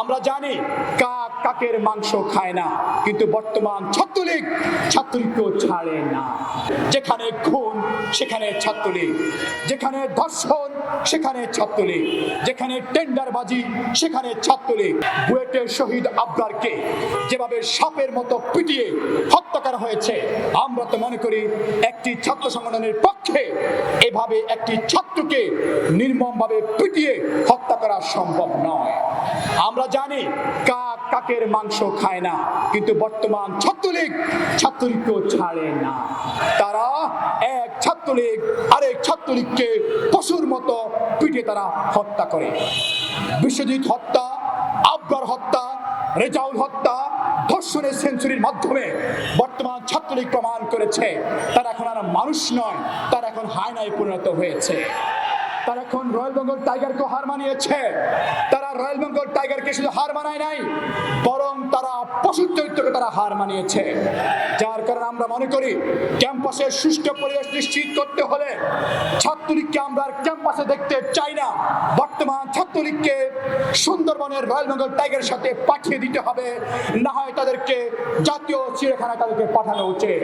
আমরা জানি কাক কাকের মাংস খায় না, কিন্তু বর্তমান ছাত্রলীগ ছাত্রলীগ ছাত্রলীগকেও ছাড়ে না। যেখানে খুন, সেখানে ছাত্রলীগ। যেখানে ধর্ষণ সেখানে ছাত্রলীগ, যেখানে টেন্ডারবাজি, সেখানে ছাত্রলীগ। বুয়েটের শহীদ আবরারকে যেভাবে সাপের মতো পিটিয়ে হত্যা করা হয়েছে, আমরা তো মনে করি একটি ছাত্র সংগঠনের পক্ষে এভাবে একটি ছাত্রকে নির্মমভাবে পিটিয়ে হত্যা করা সম্ভব নয়। আমরা জানি কাক কাকের মাংস খায় না, কিন্তু বর্তমান ছাত্রলীগ ছাত্রলীগকেও ছাড়ে না। তারা এক ছাত্রলীগ, আরেক ছাত্রলীগকে পশুর মতো পিটিয়ে তারা হত্যা করে। বিশ্বজিৎ হত্যা আবরার হত্যা, রেজাউল হত্যা ধর্ষণের সেঞ্চুরির মাধ্যমে বর্তমান ছাত্রলীগ প্রমাণ করেছে। তারা এখন আর মানুষ নয়, তারা এখন হায়নায় পরিণত হয়েছে। তারা এখন রয়্যাল বেঙ্গল টাইগারকে হার মানিয়েছে। তারা রয়্যাল বেঙ্গল টাইগারকে শুধু হার মানায় নাই, বরং তারা পশুর চরিত্রকে তারা হার মানিয়েছে। যার কারণে আমরা মনে করি, ক্যাম্পাসে সুষ্ঠু পরিবেশ নিশ্চিত করতে হলে ছাত্রলীগকে আমরা আর ক্যাম্পাসে দেখতে চাই না। বর্তমান ছাত্রলীগকে সুন্দরবনের রয়্যাল বেঙ্গল টাইগারের সাথে পাঠিয়ে দিতে হবে। না হয় তাদেরকে জাতীয় চিড়িয়াখানায় তাদেরকে পাঠানো উচিত।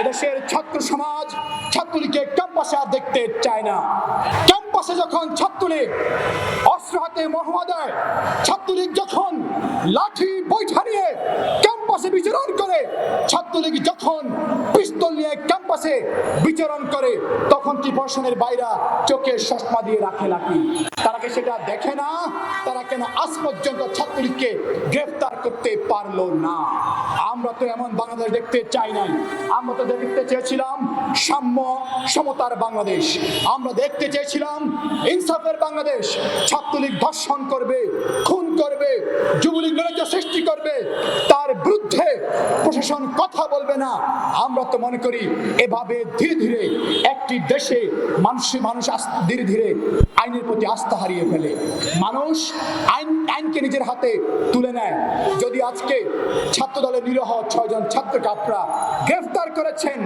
এদেশের ছাত্র সমাজ ছাত্রলীগকে ক্যাম্পাসে আর দেখতে চায় না। ক্যাম্পাসে যখন ছাত্রলীগ, অস্ত্র হাতে মহমা দেয় ছাত্রলীগ যখন লাঠি বৈঠা নিয়ে ক্যাম্পাসে বিচরণ করে, ছাত্রলীগ যখন পিস্তল নিয়ে ক্যাম্পাসে বিচরণ করে, তখন কি প্রশাসনের বাইরা চোখে চশমা দিয়ে রাখে নাকি? কি সেটা দেখে না, তারা কেন আজ পর্যন্ত ছাত্রলীগকে গ্রেফতার করতে পারল না? আমরা তো এমন বাংলাদেশ দেখতে চাই নাই। আমরা তো দেখতে চেয়েছিলাম সাম্য, সমতার বাংলাদেশ। আমরা দেখতে চেয়েছিলাম ইনসাফের বাংলাদেশ। ছাত্রলীগ ধর্ষণ করবে, খুন করবে, যুবলীগ নৈরাজ্য সৃষ্টি করবে, তার বিরুদ্ধে প্রশাসন কথা বলবে না। আমরা তো মনে করি এভাবে ধীরে ধীরে একটি দেশে মানুষ মানুষ ধীরে ধীরে আইনের প্রতি আস্থা হারিয়ে ফেলে। মানুষ আইন, আইনকে নিজের হাতে তুলে নেয়। যদি আজকে ছাত্র দলের নিরহ ছয়জন ছাত্রকে আপনারা গ্রেফতার করেছেন,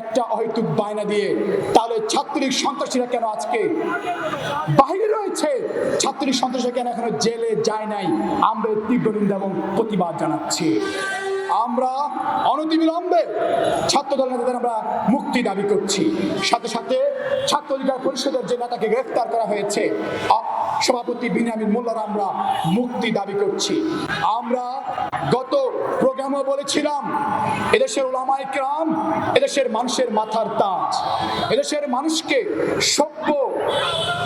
একটা অহেতুক বায়না দিয়ে, তাহলে ছাত্রলীগ সন্ত্রাসীরা কেন আজকে বাহিরে রয়েছে? ছাত্রলীগ সন্ত্রাসীরা কেন এখনও জেলে যায় নাই? আমরা তীব্র নিন্দা এবং প্রতিবাদ জানাচ্ছি। আমরা অনতিবিলম্বে ছাত্র দল নেতাদের আমরা মুক্তি দাবি করছি। সাথে সাথে ছাত্র অধিকার পরিষদের যে নেতাকে গ্রেফতার করা হয়েছে সভাপতি বিনামিন মোল্লার আমরা মুক্তি দাবি করছি। আমরা গত প্রোগ্রামে বলেছিলাম, এদেশের ওলামাই ক্রাম এদেশের মানুষের মাথার তাজ। এদেশের মানুষকে সভ্য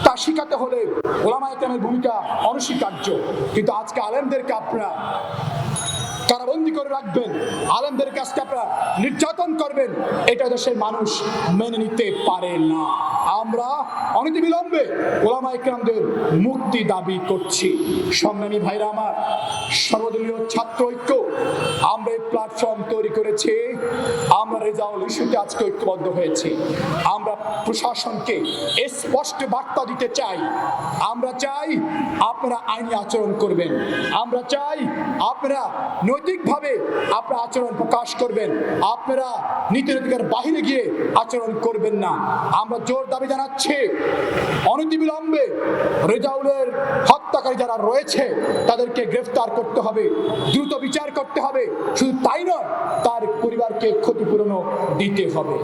তা শিখাতে হলে ওলামাই ক্রামের ভূমিকা অনস্বীকার্য। কিন্তু আজকে আলেমদেরকে আপনারা কারাবন্দি করে রাখবেন। আলেমদের কাছকে আপনারা নির্যাতন করবেন। এটা দেশের মানুষ মেনে নিতে পারে না। আমরা অনতিবিলম্বে ওলামা ইকরামদের মুক্তি দাবি করছি। সংগ্রামী ভাইরা আমার, সর্বদলীয় ছাত্র ঐক্য, আমরা এই প্ল্যাটফর্ম তৈরি করেছি। আমরা রেজাউল ইস্যুতে আজকে ঐক্যবদ্ধ হয়েছি। আমরা প্রশাসনকে স্পষ্ট বার্তা দিতে চাই। আমরা চাই আপনারা আইনি আচরণ করবেন। আমরা চাই আপনারা নৈতিকভাবে আপনারা আচরণ প্রকাশ করবেন। আপনারা নীতি নৈতিকের বাহিরে গিয়ে আচরণ করবেন না। আমরা জোর দাবি জানাচ্ছি, অনতিবিলম্বে রেজাউলের হত্যাকারী যারা রয়েছে, তাদেরকে গ্রেফতার করতে হবে, দ্রুত বিচার করতে হবে। শুধু তাই নয়, তার পরিবারকে ক্ষতিপূরণও দিতে হবে।